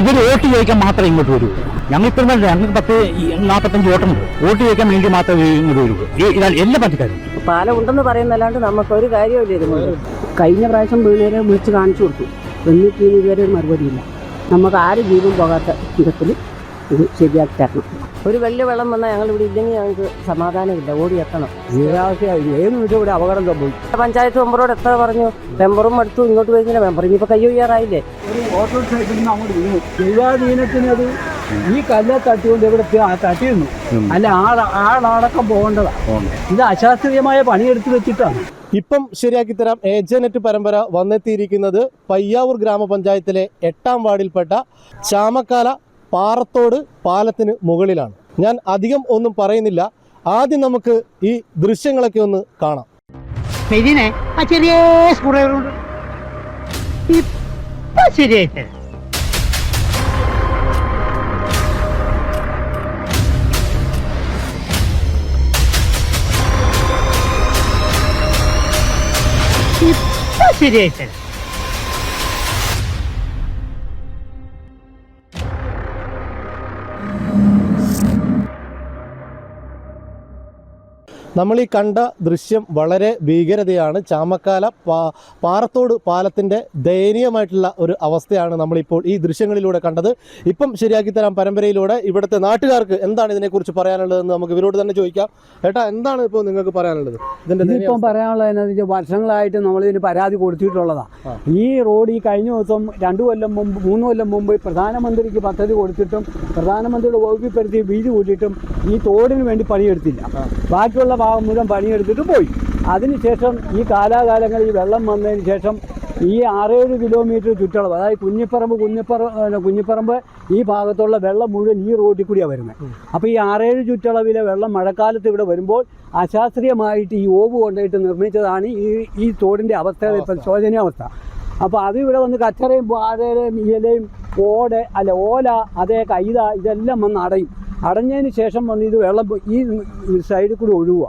ഇവർ വോട്ട് ചോദിക്കാൻ മാത്രമേ ഇങ്ങോട്ട് വരൂ. ഞങ്ങൾ ഇത്ര ഞങ്ങൾക്ക് പത്ത് നാൽപ്പത്തഞ്ച് വോട്ടുണ്ട് വോട്ട് ചോദിക്കാൻ വേണ്ടി മാത്രമേ ഇങ്ങോട്ട് വരൂ. ഇതാണ് എല്ലാ പാർട്ടിക്കാരും. പാലം ഉണ്ടെന്ന് പറയുന്നല്ലാണ്ട് നമുക്കൊരു കാര്യമില്ല ഇതുകൊണ്ട് കഴിഞ്ഞ പ്രാവശ്യം വീണേരെ വിളിച്ച് കാണിച്ചു കൊടുത്തു. എന്നിട്ട് ഇനി ഇതുവരെ ഒരു മറുപടിയില്ല. നമുക്ക് ആരും ജീവൻ പോകാത്ത വിധത്തിൽ ഇത് ശരിയാക്കി തരണം. ഒരു വലിയ വെള്ളം വന്നാൽ ഞങ്ങൾ ഇവിടെ ഇല്ലെങ്കിൽ ഞങ്ങൾക്ക് സമാധാനമില്ല. ഓടി എത്തണം. ജീവനാവസ്ഥയായി ഏത് നിമിഷം ഇവിടെ അപകടം സംഭവിക്കും. പഞ്ചായത്ത് മെമ്പറോട് എത്ര പറഞ്ഞു? മെമ്പറും അടുത്തു ഇങ്ങോട്ട് വരുന്നില്ല മെമ്പർ. ഇനിയിപ്പോൾ കയ്യോ ചെയ്യാറായില്ലേ ഒരു ഓട്ടോ സൈക്കിളിൽ നിന്ന് അങ്ങോട്ട് വീണു. ഈ കല്ലെ തട്ടിക്കൊണ്ട് ഇവിടെ തട്ടിയിരുന്നു. അല്ല ആൾ ആളടക്കം പോകേണ്ടതാ. ഇത് അശാസ്ത്രീയമായ പണിയെടുത്ത് വെച്ചിട്ടാണ്. ഇപ്പം ശരിയാക്കി തരാം. ഏജനറ്റ് പരമ്പര വന്നെത്തിയിരിക്കുന്നത് പയ്യാവൂർ ഗ്രാമപഞ്ചായത്തിലെ എട്ടാം വാർഡിൽപ്പെട്ട ചാമക്കാല പാറത്തോട് പാലത്തിന് മുകളിലാണ്. ഞാൻ അധികം ഒന്നും പറയുന്നില്ല. ആദ്യം നമുക്ക് ഈ ദൃശ്യങ്ങളൊക്കെ ഒന്ന് കാണാം. ചെറിയ ശരിയായിട്ട് നമ്മൾ ഈ കണ്ട ദൃശ്യം വളരെ ഭീകരതയാണ്. ചാമക്കാല പാ പാറത്തോട് പാലത്തിന്റെ ദയനീയമായിട്ടുള്ള ഒരു അവസ്ഥയാണ് നമ്മളിപ്പോൾ ഈ ദൃശ്യങ്ങളിലൂടെ കണ്ടത്. ഇപ്പം ശരിയാക്കി തരാം പരമ്പരയിലൂടെ ഇവിടുത്തെ നാട്ടുകാർക്ക് എന്താണ് ഇതിനെക്കുറിച്ച് പറയാനുള്ളതെന്ന് നമുക്ക് ഇവരോട് തന്നെ ചോദിക്കാം. ഏട്ടാ എന്താണ് ഇപ്പോൾ നിങ്ങൾക്ക് പറയാനുള്ളത്? ഇതിന്റെ ഇപ്പം പറയാനുള്ളത് എന്താണെന്ന് വെച്ചാൽ വർഷങ്ങളായിട്ട് നമ്മളിതിന് പരാതി കൊടുത്തിട്ടുള്ളതാണ് ഈ റോഡ് ഈ കഴിഞ്ഞ ദിവസം രണ്ടു കൊല്ലം മുമ്പ് മൂന്ന് കൊല്ലം മുമ്പ് പ്രധാനമന്ത്രിക്ക് പദ്ധതി കൊടുത്തിട്ടും പ്രധാനമന്ത്രിയുടെ വകുപ്പിൽപ്പെടുത്തി വീതി കൂട്ടിയിട്ടും ഈ തോടിന് വേണ്ടി പണിയെടുത്തില്ല. ബാക്കിയുള്ള ഭാഗം മുഴുവൻ പണിയെടുത്തിട്ട് പോയി. അതിനുശേഷം ഈ കാലാകാലങ്ങളിൽ ഈ വെള്ളം വന്നതിന് ശേഷം ഈ ആറേഴ് കിലോമീറ്റർ ചുറ്റളവ് അതായത് കുഞ്ഞിപ്പറമ്പ് കുഞ്ഞിപ്പറ കുഞ്ഞിപ്പറമ്പ് ഈ ഭാഗത്തുള്ള വെള്ളം മുഴുവൻ ഈ റോഡിൽ കൂടിയാണ് വരുന്നത്. അപ്പോൾ ഈ ആറേഴ് ചുറ്റളവിലെ വെള്ളം മഴക്കാലത്ത് ഇവിടെ വരുമ്പോൾ അശാസ്ത്രീയമായിട്ട് ഈ ഓവ് കൊണ്ടുപോയിട്ട് നിർമ്മിച്ചതാണ് ഈ ഈ തോടിന്റെ അവസ്ഥ ഇപ്പം ശോചനീയാവസ്ഥ അപ്പോൾ അത് ഇവിടെ വന്ന് കച്ചറയും പാതയിലും ഇലയും ഓട് അല്ല ഓല അതേ കൈത ഇതെല്ലാം വന്ന് അടയും. അടഞ്ഞതിന് ശേഷം വന്ന് ഇത് വെള്ളം ഈ സൈഡിൽ കൂടി ഒഴുകുക.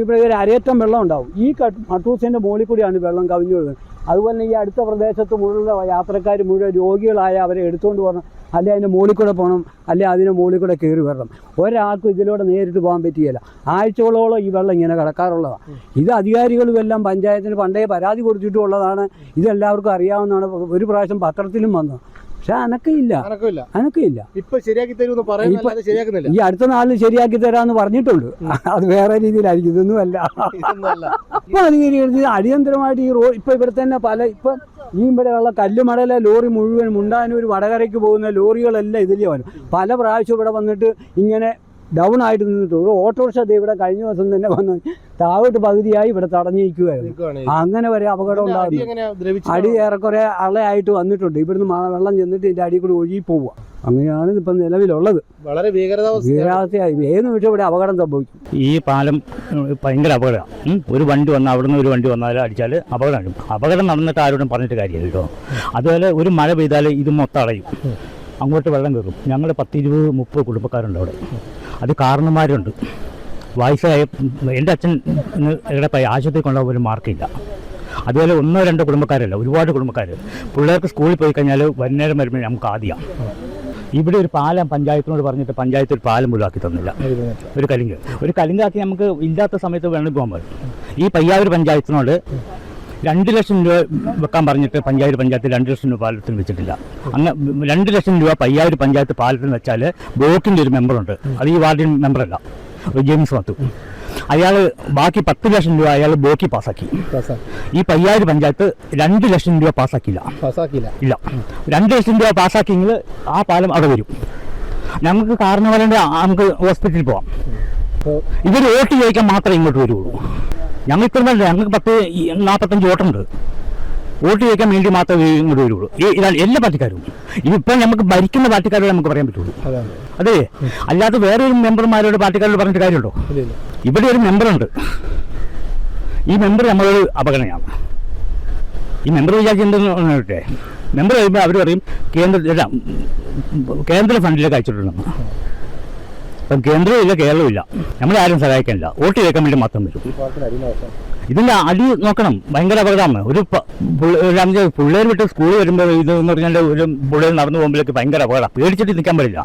ഇവിടെ ഒരു അരയറ്റം വെള്ളം ഉണ്ടാവും. ഈ കട്ടൂസിന്റെ മുകളിൽ കൂടിയാണ് വെള്ളം കവിഞ്ഞു ഒഴുകുന്നത്. അതുപോലെ ഈ അടുത്ത പ്രദേശത്ത് മുഴുവൻ യാത്രക്കാർ മുഴുവൻ രോഗികളായ അവരെ എടുത്തുകൊണ്ട് പോകണം. അല്ലെ അതിന്റെ മുകളിൽ കൂടെ പോകണം. അല്ലെ അതിന്റെ മുകളിൽ കൂടെ കയറി വരണം. ഒരാൾക്കും ഇതിലൂടെ നേരിട്ട് പോകാൻ പറ്റുകയില്ല ആഴ്ചകളോളം ഈ വെള്ളം ഇങ്ങനെ കിടക്കാറുള്ളതാണ് ഇത് അധികാരികളും എല്ലാം പഞ്ചായത്തിന് പണ്ടേ പരാതി കൊടുത്തിട്ടുള്ളതാണ്. ഇതെല്ലാവർക്കും അറിയാവുന്നതാണ്. ഒരു പ്രാവശ്യം പത്രത്തിലും വന്നു. പക്ഷെ അനക്കില്ല അനക്കില്ല ഇപ്പൊ ശരിയാക്കി തരുമെന്ന് പറയുന്നല്ലാതെ ശരിയാക്കുന്നില്ല. ഈ അടുത്ത നാളിൽ ശരിയാക്കി തരാന്ന് പറഞ്ഞിട്ടുണ്ട് അത് വേറെ രീതിയിലായിരിക്കും. ഇതൊന്നും അല്ല ഇപ്പൊ അത് അടിയന്തരമായിട്ട് ഈ റോഡ് ഇപ്പൊ ഇവിടെ തന്നെ പല ഇപ്പൊ ഈ ഇവിടെയുള്ള കല്ലുമടലെ ലോറി മുഴുവൻ മുണ്ടാനൂർ വടകരയ്ക്ക് പോകുന്ന ലോറികളെല്ലാം ഇതിലേ വരും പല പ്രാവശ്യം ഇവിടെ വന്നിട്ട് ഇങ്ങനെ ഡൗൺ ആയിട്ട് നിന്നിട്ട് ഒരു ഓട്ടോറിക്ഷ ദേ ഇവിടെ കഴിഞ്ഞ ദിവസം തന്നെ വന്ന് താഴോട്ട് പകുതിയായി ഇവിടെ തടഞ്ഞിരിക്കുകയായിരുന്നു അങ്ങനെ വരെ അപകടം ഉണ്ടാകുന്നു അടി ഏറെക്കുറെ അളയായിട്ട് വന്നിട്ടുണ്ട്. ഇവിടുന്ന് മഴ വെള്ളം ചെന്നിട്ട് ഇതിന്റെ അടി കൂടി ഒഴുകി പോവുക. അങ്ങനെയാണ് ഇപ്പം നിലവിലുള്ളത്. വളരെ ഭീകരാവസ്ഥയായി. ഏത് നിമിഷം ഇവിടെ അപകടം സംഭവിക്കും? ഈ പാലം ഭയങ്കര അപകടമാണ്. ഒരു വണ്ടി വന്നാൽ അവിടുന്ന് ഒരു വണ്ടി വന്നാൽ അടിച്ചാൽ അപകടമാണ് അപകടം നടന്നിട്ട് ആരോടും പറഞ്ഞിട്ട് കാര്യമില്ല കേട്ടോ. അതുപോലെ ഒരു മഴ പെയ്താൽ ഇത് മൊത്തം അടയും. അങ്ങോട്ട് വെള്ളം കയറും. ഞങ്ങൾ പത്തിരുപത് മുപ്പത് കുടുംബക്കാരുണ്ട് അവിടെ. അത് കാരണന്മാരുണ്ട്. വയസ്സായ എന്റെ അച്ഛൻ ഇവിടെ ആശുപത്രി കൊണ്ടുപോകാൻ ഒരു മാർക്കില്ല അതുപോലെ ഒന്നോ രണ്ടോ കുടുംബക്കാരല്ല ഒരുപാട് കുടുംബക്കാർ പിള്ളേർക്ക് സ്കൂളിൽ പോയി കഴിഞ്ഞാൽ വൈകുന്നേരം വരുമ്പോൾ നമുക്ക് ആദ്യം. ഇവിടെ ഒരു പാലം പഞ്ചായത്തിനോട് പറഞ്ഞിട്ട് പഞ്ചായത്ത് ഒരു പാലം മുഴുവാക്കി തന്നില്ല. ഒരു കലിങ്ക് ഒരു കലിങ്കാക്കി നമുക്ക് ഇല്ലാത്ത സമയത്ത് വേണമെങ്കിൽ പോകാൻ പറ്റും. ഈ പയ്യാവൂർ പഞ്ചായത്തിനോട് രണ്ട് ലക്ഷം രൂപ വെക്കാൻ പറഞ്ഞിട്ട് പഞ്ചായത്ത് പഞ്ചായത്ത് രണ്ട് ലക്ഷം രൂപ പാലത്തിന് വെച്ചിട്ടില്ല. അങ്ങനെ രണ്ട് ലക്ഷം രൂപ പയ്യാവൂർ പഞ്ചായത്ത് പാലത്തിന് വെച്ചാൽ ബ്ലോക്കിന്റെ ഒരു മെമ്പറുണ്ട് അത് ഈ വാർഡിൻ മെമ്പറല്ല ജെയിംസ് മാത്തു. അയാൾ ബാക്കി പത്ത് ലക്ഷം രൂപ അയാൾ ബ്ലോക്കി പാസ്സാക്കി. ഈ പയ്യാവൂർ പഞ്ചായത്ത് രണ്ട് ലക്ഷം രൂപ പാസ്സാക്കിയില്ല. പാസ്സാക്കിയില്ല. ഇല്ല. രണ്ട് ലക്ഷം രൂപ പാസ്സാക്കിയെങ്കിൽ ആ പാലം അവിടെ വരും. ഞങ്ങൾക്ക് കാരണം പറയേണ്ട നമുക്ക് ഹോസ്പിറ്റലിൽ പോവാം. ഇവർ വോട്ട് ചോദിക്കാൻ മാത്രമേ ഇങ്ങോട്ട് വരുള്ളൂ. ഞങ്ങൾ തന്നെ ഞങ്ങൾക്ക് പത്ത് നാൽപ്പത്തഞ്ച് വോട്ടുണ്ട്. വോട്ട് ചോദിക്കാൻ വേണ്ടി മാത്രമേ ഇങ്ങോട്ട് വരുള്ളൂ. ഈ ഇതാണ് എല്ലാ പാർട്ടിക്കാരും. ഇതിപ്പോൾ നമുക്ക് ഭരിക്കുന്ന പാർട്ടിക്കാരോട് നമുക്ക് പറയാൻ പറ്റുള്ളൂ. അതെ അല്ലാതെ വേറെ ഒരു മെമ്പർമാരോട് പാർട്ടിക്കാരോട് പറഞ്ഞിട്ട് കാര്യമുണ്ടോ? ഇവിടെ ഒരു മെമ്പറുണ്ട്. ഈ മെമ്പർ നമ്മളൊരു അപകടനയാണ് ഈ മെമ്പർ വിചാരിച്ചെന്തെന്ന് പറഞ്ഞിട്ടെ? മെമ്പർ കഴിയുമ്പോൾ അവർ പറയും കേന്ദ്ര കേന്ദ്ര ഫണ്ടിലേക്ക് അയച്ചിട്ടുണ്ടെന്ന് അപ്പം കേന്ദ്രവും ഇല്ല കേരളവും ഇല്ല. നമ്മളെ ആരും സഹായിക്കാനില്ല. വോട്ട് കേൾക്കാൻ വേണ്ടി മാത്രം വരും. ഇതിന്റെ അടി നോക്കണം. ഭയങ്കര അപകടമാണ്. ഒരു പിള്ളേർ വിട്ട് സ്കൂളിൽ വരുമ്പോൾ ഇത് എന്ന് പറഞ്ഞാൽ ഒരു പിള്ളേർ നടന്നു പോകുമ്പോഴേക്ക് ഭയങ്കര അപകടം പേടിച്ചിട്ട് നിൽക്കാൻ പറ്റില്ല.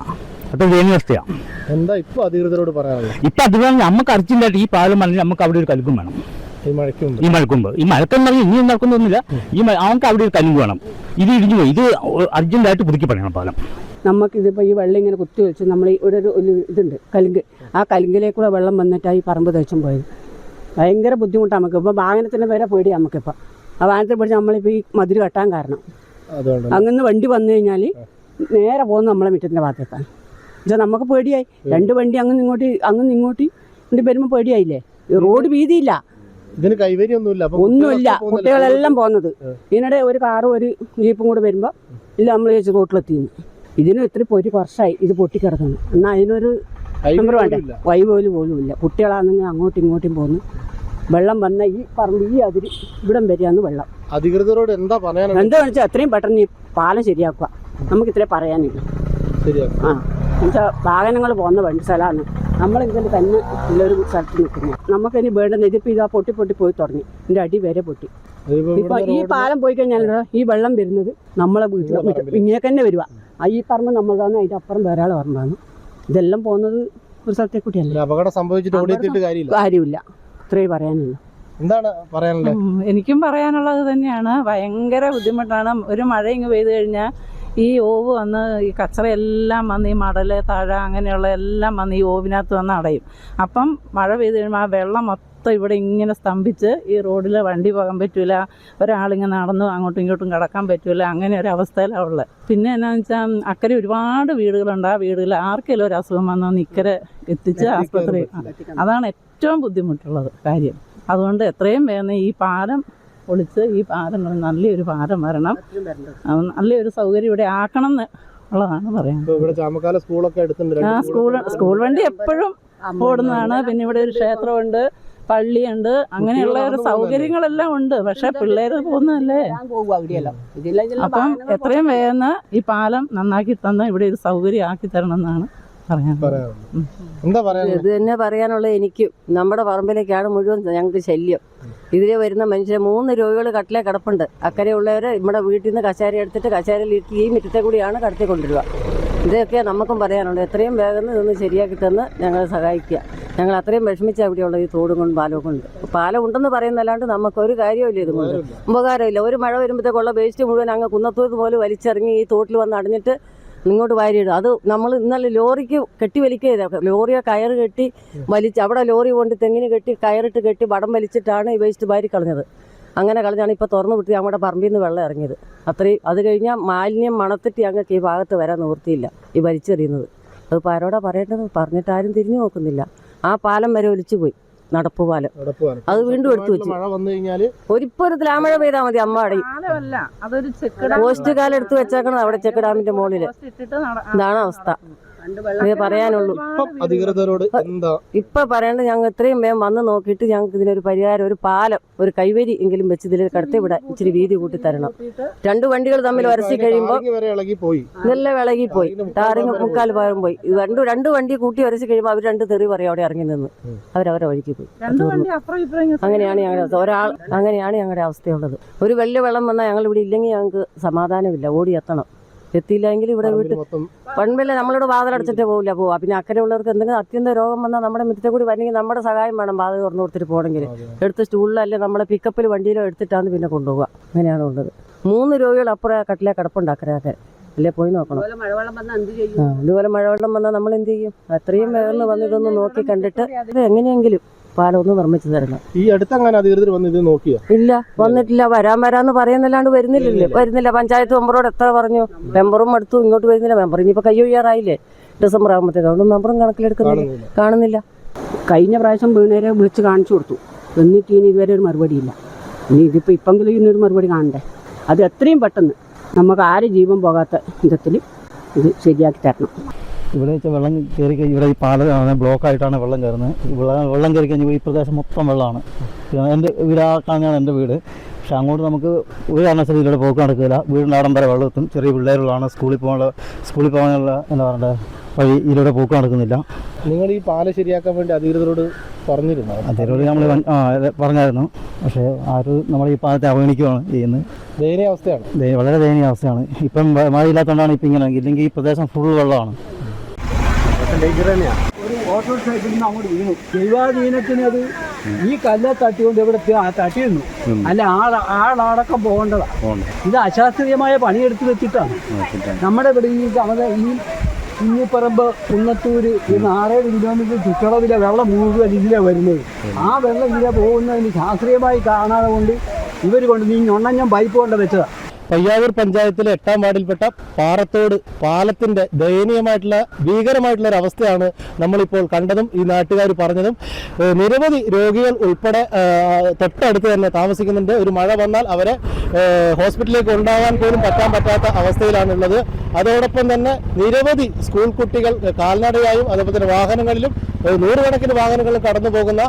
അത്ര ദയനീയവസ്ഥയാണ് എന്താ ഇപ്പൊ അധികൃതരോട് പറയാനുള്ളത്? ഇപ്പൊ അതുപോലെ നമുക്ക് അർജന്റായിട്ട് ഈ പാലം പറഞ്ഞാൽ നമുക്ക് അവിടെ ഒരു കൽപ്പം വേണം. ഈ മഴക്കുമ്പ് ഈ മഴക്കെന്ന് പറഞ്ഞാൽ ഇനി നടക്കുന്നൊന്നുമില്ല ഈ മഴ അവർക്ക് അവിടെ ഒരു കല്ലും വേണം. ഇത് ഇടിഞ്ഞു പോയി. ഇത് അർജന്റായിട്ട് പുതുക്കി പണിയണം പാലം നമുക്കിതിപ്പോൾ ഈ വെള്ളം ഇങ്ങനെ കുത്തി വെച്ച് നമ്മൾ ഇവിടെ ഒരു ഇതുണ്ട്. കലുങ്ക്. ആ കലിങ്കിലേക്കുള്ള വെള്ളം വന്നിട്ടാണ് ഈ പറമ്പ് തേച്ചും പോയത്. ഭയങ്കര ബുദ്ധിമുട്ടാണ് നമുക്ക്. ഇപ്പോൾ വാഹനത്തിന്റെ വരെ പേടിയാണ് നമുക്കിപ്പോൾ ആ വാഹനത്തിൽ പിടിച്ച് നമ്മളിപ്പോൾ ഈ മതിരി കെട്ടാൻ കാരണം. അങ്ങനെ വണ്ടി വന്നു കഴിഞ്ഞാൽ നേരെ പോകുന്ന നമ്മളെ മുറ്റത്തിന്റെ ഭാഗത്തേക്കാണ് എന്നുവെച്ചാൽ നമുക്ക് പേടിയായി. രണ്ട് വണ്ടി അങ്ങനെ ഇങ്ങോട്ട് അങ്ങനെ ഇങ്ങോട്ട് വണ്ടി വരുമ്പോൾ പേടിയായില്ലേ? ഈ റോഡ് വീതിയില്ല. ഇതിന് കൈവരി ഒന്നുമില്ല. ഒന്നുമില്ല കുട്ടികളെല്ലാം പോകുന്നത്. ഇതിനിടെ ഒരു കാറും ഒരു ജീപ്പും കൂടെ വരുമ്പോൾ ഇല്ല നമ്മൾ ചേച്ചി റോട്ടിലെത്തിയിരുന്നു ഇതിന് ഇത്ര ഒരു വർഷമായി ഇത് പൊട്ടിക്കിടക്കുന്നു. എന്നാൽ അതിനൊരു നമ്പർ വേണ്ടേ? വൈ പോലും പോലും ഇല്ല കുട്ടികളാണെങ്കിൽ അങ്ങോട്ടും ഇങ്ങോട്ടും പോകുന്നു. വെള്ളം വന്ന ഈ പറമ്പ് ഈ അതിരി ഇവിടം വരെയാണ് വെള്ളം. അധികൃതരോട് എന്താ പറയാനുള്ളത്? എന്താ വെച്ചാൽ എത്രയും പെട്ടെന്ന് ഈ പാലം ശരിയാക്കുക. നമുക്ക് ഇത്രേ പറയാനില്ല ആ. എന്നുവെച്ചാൽ വാഹനങ്ങൾ പോകുന്ന വണ്ടി സ്ഥലമാണ് നമ്മളിതിൽ തന്നെ ഉള്ളൊരു സ്ഥലത്ത് നിൽക്കുന്നത് നമുക്കിനി വേണ്ടുന്ന ഇതിപ്പോൾ ഇതാ പൊട്ടി പൊട്ടി പോയി തുടങ്ങി. ഇതിന്റെ അടി വരെ പൊട്ടി. ഇതിപ്പോ ഇപ്പൊ ഈ പാലം പോയി കഴിഞ്ഞാൽ ഈ വെള്ളം വരുന്നത് നമ്മളെ വീട്ടിലെ ഇങ്ങനെ തന്നെ വരുക. ആ ഈ പറമ്പ് നമ്മളതാണ് അതിന്റെ അപ്പുറം വേറെ ആളെ പറമ്പാണ്. ഇതെല്ലാം പോകുന്നത് ഒരു സ്ഥലത്തെ കൂട്ടിയല്ല? അപകടം സംഭവിച്ചിട്ട് കാര്യമില്ല. ഇത്രേ പറയാനുള്ളൂ. എന്താണ് പറയാനുള്ളത്? എനിക്കും പറയാനുള്ളത് തന്നെയാണ്. ഭയങ്കര ബുദ്ധിമുട്ടാണ്. ഒരു മഴ ഇങ്ങ് പെയ്തു കഴിഞ്ഞാൽ ഈ ഓവ് വന്ന് ഈ കച്ചറയെല്ലാം വന്ന് ഈ മടൽ തഴ അങ്ങനെയുള്ള എല്ലാം വന്ന് ഈ ഓവിനകത്ത് വന്ന് അടയും. അപ്പം മഴ പെയ്ത് കഴിയുമ്പോൾ ആ വെള്ളം മൊത്തം ഇവിടെ ഇങ്ങനെ സ്തംഭിച്ച് ഈ റോഡിൽ വണ്ടി പോകാൻ പറ്റില്ല ഒരാളിങ്ങനെ നടന്നു അങ്ങോട്ടും ഇങ്ങോട്ടും കിടക്കാൻ പറ്റില്ല അങ്ങനെ ഒരു അവസ്ഥയിലാണ് ഉള്ളത്. പിന്നെ എന്നാന്ന് വെച്ചാൽ അക്കരെ ഒരുപാട് വീടുകളുണ്ട്. ആ വീടുകളിൽ ആർക്കെങ്കിലും ഒരു അസുഖം വന്നോ ഇക്കരെ എത്തിച്ച് ആസ്പത്രി അതാണ് ഏറ്റവും ബുദ്ധിമുട്ടുള്ളത് കാര്യം. അതുകൊണ്ട് എത്രയും വേഗം ഈ പാലം പൊളിച്ച് ഈ പാലം നല്ലൊരു പാലം വരണം. നല്ലൊരു സൗകര്യം ഇവിടെ ആക്കണം എന്ന് ഉള്ളതാണ് പറയുന്നത്. സ്കൂളൊക്കെ ആ സ്കൂൾ സ്കൂൾ വണ്ടി എപ്പോഴും ഓടുന്നതാണ്. പിന്നെ ഇവിടെ ഒരു ക്ഷേത്രമുണ്ട് പള്ളിയുണ്ട്. അങ്ങനെയുള്ള ഒരു സൗകര്യങ്ങളെല്ലാം ഉണ്ട്. പക്ഷെ പിള്ളേർ പോകുന്നതല്ലേ? അപ്പം എത്രയും വേഗം ഈ പാലം നന്നാക്കി തന്ന ഇവിടെ ഒരു സൗകര്യം ആക്കി തരണം എന്നാണ് എന്താ പറയാനുള്ളത് ഇത് തന്നെ പറയാനുള്ളത് എനിക്കും. നമ്മുടെ പറമ്പിലേക്കാണ് മുഴുവൻ ഞങ്ങൾക്ക് ശല്യം. ഇതിലെ വരുന്ന മനുഷ്യരെ മൂന്ന് രോഗികൾ കട്ടിലെ കിടപ്പുണ്ട്. അക്കരെ ഉള്ളവർ നമ്മുടെ വീട്ടിൽ നിന്ന് കശാര എടുത്തിട്ട് കശാരയിൽ ഇട്ട് ഈ മിറ്റത്തെ കൂടിയാണ് കടത്തി കൊണ്ടുവരിക ഇതൊക്കെ നമുക്കും പറയാനുള്ളത് എത്രയും വേഗം ഇതൊന്ന് ശരിയാക്കി തന്ന് ഞങ്ങളെ സഹായിക്കുക. ഞങ്ങൾ അത്രയും വിഷമിച്ച അവിടെയുള്ള ഈ തോടും കൊണ്ട് പാലവും കൊണ്ട്. പാലം ഉണ്ടെന്ന് പറയുന്നല്ലാണ്ട് നമുക്കൊരു കാര്യമില്ല ഇതുകൊണ്ട്. ഉപകാരമില്ല. ഒരു മഴ വരുമ്പോഴത്തേക്കുള്ള വേസ്റ്റ് മുഴുവൻ അങ്ങ് കുന്നത്തൂർ പോലെ വലിച്ചെറിഞ്ഞ് ഈ തോട്ടിൽ വന്ന് അടഞ്ഞിട്ട് ഇങ്ങോട്ട് വാരിയിടും. അത് നമ്മൾ ഇന്നലെ ലോറിക്ക് കെട്ടി വലിക്കുക ലോറിയെ കയറ് കെട്ടി വലിച്ച് അവിടെ ലോറി കൊണ്ട് തെങ്ങിന് കെട്ടി കയറിട്ട് കെട്ടി വടം വലിച്ചിട്ടാണ് ഈ വേസ്റ്റ് വാരി കളഞ്ഞത്. അങ്ങനെ കളഞ്ഞാണ് ഇപ്പോൾ തുറന്നു വിട്ട് നമ്മുടെ പറമ്പിൽ നിന്ന് വെള്ളം ഇറങ്ങിയത്. അത്രയും അത് കഴിഞ്ഞാൽ മാലിന്യം മണത്തിട്ട് ഞങ്ങൾക്ക് ഈ ഭാഗത്ത് വരാൻ നിവൃത്തിയില്ല ഈ വലിച്ചെറിയുന്നത്. അത് ആരോടാ പറയേണ്ടത്? പറഞ്ഞിട്ട് ആരും തിരിഞ്ഞു നോക്കുന്നില്ല. ആ പാലം വരെ ഒലിച്ചു പോയി നടപ്പ് പാലം നടപ്പുവാണ്. അത് വീണ്ടും എടുത്തു വെച്ചു. മഴ വന്നു കഴിഞ്ഞാൽ ഒരിപ്പോ ഒരു തിലാമഴ പെയ്താൽ മതി അമ്മ അടയും പോസ്റ്റ് കാലം എടുത്തു വെച്ചേക്കണത് അവിടെ ചെക്ക് ഡാമിന്റെ മുകളിൽ ഇട്ടിട്ട് ഇതാണ് അവസ്ഥ. ഇതേ പറയാനുള്ളൂ. ഇപ്പം അധികൃതരോട് എന്താ? ഇപ്പൊ പറയേണ്ടത് ഞങ്ങൾ എത്രയും വേഗം വന്ന് നോക്കിയിട്ട് ഞങ്ങൾക്ക് ഇതിനൊരു പരിഹാരം ഒരു പാലം ഒരു കൈവരി എങ്കിലും വെച്ച് ഇതിൽ കടത്തി വിടാൻ ഇച്ചിരി വീതി കൂട്ടി തരണം. രണ്ട് വണ്ടികൾ തമ്മിൽ വരച്ചി കഴിയുമ്പോൾ നല്ല ഇളകി പോയി. വിളകി പോയി. ടാറിങ് മുക്കാൽ ഭാഗം പോയി. രണ്ടു രണ്ട് രണ്ട് വണ്ടി കൂട്ടി വരച്ച് കഴിയുമ്പോൾ അവർ രണ്ട് തെറി പറയും അവിടെ ഇറങ്ങി നിന്ന്. അവരവരെ വഴിക്ക് പോയി. രണ്ട് വണ്ടി അപ്പുറം ഇപ്പുറം അങ്ങനെയാണ് ഞങ്ങളുടെ അവസ്ഥ. ഒരാൾ അങ്ങനെയാണ് ഞങ്ങളുടെ അവസ്ഥയുള്ളത്. ഒരു വലിയ വെള്ളം വന്നാൽ ഞങ്ങൾ ഇവിടെ ഇല്ലെങ്കിൽ ഞങ്ങൾക്ക് സമാധാനമില്ല. ഓടിയെത്തണം എത്തണം. എത്തിയില്ലെങ്കിൽ ഇവിടെ വീട്ടിൽ മൊത്തം നമ്മളോട് നമ്മളിവിടെ വാതിലടച്ചിട്ട് പോകില്ല പോവാ. പിന്നെ അക്കരെ ഉള്ളവർക്ക് എന്തെങ്കിലും അത്യന്ത രോഗം വന്നാൽ നമ്മുടെ മിറ്റത്തെ കൂടി വരണമെങ്കിൽ നമ്മുടെ സഹായം വേണം വാതിൽ തുറന്നു കൊടുത്തിട്ട് പോകണമെങ്കിൽ. എടുത്ത് സ്റ്റൂളിലല്ലേ നമ്മളെ പിക്കപ്പിൽ വണ്ടിയിലോ എടുത്തിട്ടാണ് പിന്നെ കൊണ്ടുപോകുക അങ്ങനെയാണ് ഉള്ളത്. മൂന്ന് രോഗികൾ അപ്പുറം കട്ടിലെ കിടപ്പുണ്ട് അക്കരയൊക്കെ അല്ലേ? പോയി നോക്കണം. ഇതുപോലെ മഴവെള്ളം വന്നാൽ നമ്മൾ എന്ത് ചെയ്യും? അത്രയും വേഗം വന്ന് ഇതൊന്ന് നോക്കി കണ്ടിട്ട് ഇത് എങ്ങനെയെങ്കിലും പാലം ഒന്ന് നിർമ്മിച്ചു തരണം. ഈ അടുത്തങ്ങനെ അധികൃതർ വന്ന് ഇത് നോക്കിയോ? ഇല്ല വന്നിട്ടില്ല. വരാൻ വരാന്ന് പറയുന്നല്ലാണ്ട് വരുന്നില്ലല്ലേ. വരുന്നില്ല. പഞ്ചായത്ത് മെമ്പറോട് എത്ര പറഞ്ഞു? മെമ്പറും അടുത്തു ഇങ്ങോട്ട് വരുന്നില്ല. മെമ്പർ ഇനിയിപ്പോ കൈ ഒഴിയാറായില്ലേ? ഡിസംബർ ആകുമ്പോഴത്തേക്ക് അതുകൊണ്ട് മെമ്പറും കണക്കിലെടുക്കുന്നില്ല കാണുന്നില്ല. കാണുന്നില്ല. കഴിഞ്ഞ പ്രാവശ്യം വീണേരെ വിളിച്ച് കാണിച്ചു കൊടുത്തു. എന്നിട്ട് ഇനി ഇതുവരെ ഒരു മറുപടി ഇല്ല. ഇനി ഇതിപ്പോൾ ഇപ്പെങ്കിലും ഇനി ഒരു മറുപടി കാണണ്ടേ? അത് എത്രയും പെട്ടെന്ന് നമുക്ക് ആരും ജീവൻ പോകാത്ത വിധത്തിൽ ഇത് ശരിയാക്കി തരണം. ഇവിടെ വെച്ചാൽ വെള്ളം കയറി കഴിഞ്ഞ് ഇവിടെ ഈ പാലമാണ് ബ്ലോക്കായിട്ടാണ് വെള്ളം കയറുന്നത്. ഇവിടെ വെള്ളം വെള്ളം കയറി കഴിഞ്ഞാൽ ഈ പ്രദേശം മൊത്തം വെള്ളമാണ്. എന്റെ വീട് ആ കാണുന്നതാണ് എന്റെ വീട്. പക്ഷെ അങ്ങോട്ട് നമുക്ക് ഒരു കാരണവശാലും ഇതിലൂടെ പോക്ക് നടക്കില്ല വീടിന്റെ ആടം വരെ വെള്ളം എത്തും. ചെറിയ പിള്ളേരുള്ളതാണ്. സ്കൂളിൽ പോകാനുള്ള സ്കൂളിൽ പോകാനുള്ള എന്താ പറയുക വഴി ഇതിലൂടെ പോക്ക് നടക്കുന്നില്ല. നിങ്ങൾ ഈ പാല ശരിയാക്കാൻ വേണ്ടി അധികൃതരോട് പറഞ്ഞിരുന്നു? അധികൃതരോട് നമ്മൾ പറഞ്ഞായിരുന്നു. പക്ഷേ ആരും നമ്മൾ ഈ പാലത്തെ അവഗണിക്കുകയാണ് ചെയ്യുന്നത്. ദയനീയ അവസ്ഥയാണ്. വളരെ ദയനീയ അവസ്ഥയാണ്. ഇപ്പം മഴയില്ലാത്തതുകൊണ്ടാണ് ഇപ്പം ഇങ്ങനെ. ഇല്ലെങ്കിൽ ഈ പ്രദേശം ഫുൾ വെള്ളമാണ്. ഒരു നിന്ന് അങ്ങോട്ട് വീണു. ദൈവാധീനത്തിന് അത് ഈ കല്ല തട്ടിക്കൊണ്ട് ഇവിടെ തട്ടി തട്ടിയിരുന്നു അല്ല ആൾ ആളടക്കം പോകേണ്ടതാ. ഇത് അശാസ്ത്രീയമായ പണിയെടുത്ത് വെച്ചിട്ടാണ്. നമ്മുടെ ഇവിടെ ഈ അവിടെ ഈ കുഞ്ഞിപ്പറമ്പ് കുന്നത്തൂര് ഈ ആറേഴ് കിലോമീറ്റർ ചുറ്റളവിലെ വെള്ളം മുഴുവൻ ഇതിലെ വരുന്നത്. ആ വെള്ളം ഇതിലെ പോകുന്നതിന് ശാസ്ത്രീയമായി കാണാതെ കൊണ്ട് ഇവർ കൊണ്ട് നീ ഞൊണ്ണഞ്ഞം പൈപ്പ് കൊണ്ട് വെച്ചതാണ് പയ്യാവൂർ പഞ്ചായത്തിലെ എട്ടാം വാർഡിൽപ്പെട്ട പാറത്തോട് പാലത്തിന്റെ ദയനീയമായിട്ടുള്ള ഭീകരമായിട്ടുള്ള ഒരു അവസ്ഥയാണ് നമ്മളിപ്പോൾ കണ്ടതും ഈ നാട്ടുകാർ പറഞ്ഞതും. നിരവധി രോഗികൾ ഉൾപ്പെടെ തൊട്ടടുത്ത് തന്നെ താമസിക്കുന്നുണ്ട്. ഒരു മഴ വന്നാൽ അവരെ ഹോസ്പിറ്റലിലേക്ക് ഉണ്ടാകാൻ പോലും പറ്റാൻ പറ്റാത്ത അവസ്ഥയിലാണുള്ളത്. അതോടൊപ്പം തന്നെ നിരവധി സ്കൂൾ കുട്ടികൾ കാൽനടയായും അതുപോലെ തന്നെ വാഹനങ്ങളിലും നൂറുകണക്കിന് വാഹനങ്ങളും കടന്നു പോകുന്ന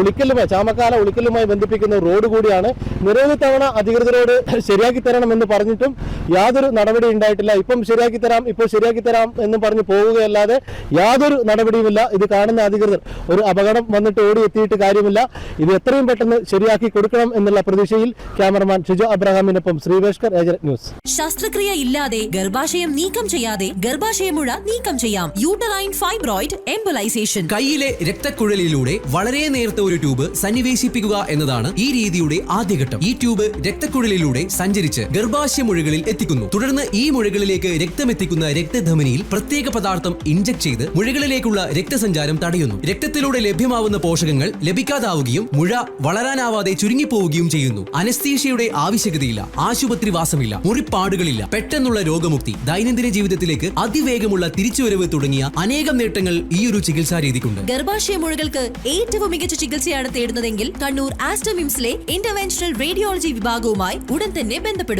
ഉളിക്കലുമായി ചാമക്കാല ഉളിക്കലുമായി ബന്ധിപ്പിക്കുന്ന റോഡ് കൂടിയാണ്. നിരവധി തവണ അധികൃതരോട് ശരിയാക്കി തരണമെന്ന് പറഞ്ഞിട്ടും യാതൊരു നടപടി ഉണ്ടായിട്ടില്ല. ഇപ്പം ശരിയാക്കി തരാം ഇപ്പോൾ ശരിയാക്കി തരാം എന്ന് പറഞ്ഞ് പോവുകയല്ലാതെ യാതൊരു നടപടിയുമില്ല. ഇത് കാണുന്ന അധികൃതർ ഒരു അപകടം വന്നിട്ട് ഓടി എത്തിയിട്ട് കാര്യമില്ല. ഇത് എത്രയും പെട്ടെന്ന് ശരിയാക്കി കൊടുക്കണം എന്നുള്ള പ്രതീക്ഷയിൽ ക്യാമറമാൻ ഷിജോ അബ്രഹാമിനൊപ്പം ശ്രീവേഷ്കർ ഏജന്റ് ന്യൂസ്. ശസ്ത്രക്രിയ ഇല്ലാതെ ഗർഭാശയം നീക്കം ചെയ്യാതെ ഗർഭാശയമുഴ നീക്കം ചെയ്യാം. Uterine fibroid embolisation. കയ്യിലെ രക്തക്കുഴലിലൂടെ വളരെ നേരത്തെ ഒരു ട്യൂബ് സന്നിവേശിപ്പിക്കുക എന്നതാണ് ഈ രീതിയുടെ ആദ്യഘട്ടം. ഈ ട്യൂബ് രക്തക്കുഴലിലൂടെ സഞ്ചരിച്ച് ഗർഭാശയ മുഴകളിൽ എത്തിക്കുന്നു. തുടർന്ന് ഈ മുഴകളിലേക്ക് രക്തം എത്തിക്കുന്ന രക്തധമനിയിൽ പ്രത്യേക പദാർത്ഥം ഇഞ്ചക്ട് ചെയ്ത് മുഴകളിലേക്കുള്ള രക്തസഞ്ചാരം തടയുന്നു. രക്തത്തിലൂടെ ലഭ്യമാവുന്ന പോഷകങ്ങൾ ലഭിക്കാതാവുകയും മുഴ വളരാനാവാതെ ചുരുങ്ങിപ്പോവുകയും ചെയ്യുന്നു. അനസ്തീഷ്യയുടെ ആവശ്യകതയില്ല ആശുപത്രി വാസമില്ല മുറിപ്പാടുകളില്ല പെട്ടെന്നുള്ള രോഗമുക്തി ദൈനംദിന ജീവിതത്തിലേക്ക് അതിവേഗമുള്ള തിരിച്ചുവരവ് തുടങ്ങിയ അനേകം നേട്ടങ്ങൾ ഈ ഒരു ചികിത്സാ രീതിക്കുണ്ട് ഗർഭാശയ മുഴകൾക്ക് ഏറ്റവും മികച്ച ചികിത്സയാണ് തേടുന്നതെങ്കിൽ കണ്ണൂർ ആസ്റ്റമിംസിലെ ഇന്റർവെൻഷണൽ റേഡിയോളജി വിഭാഗവുമായി ഉടൻ തന്നെ ബന്ധപ്പെടൂ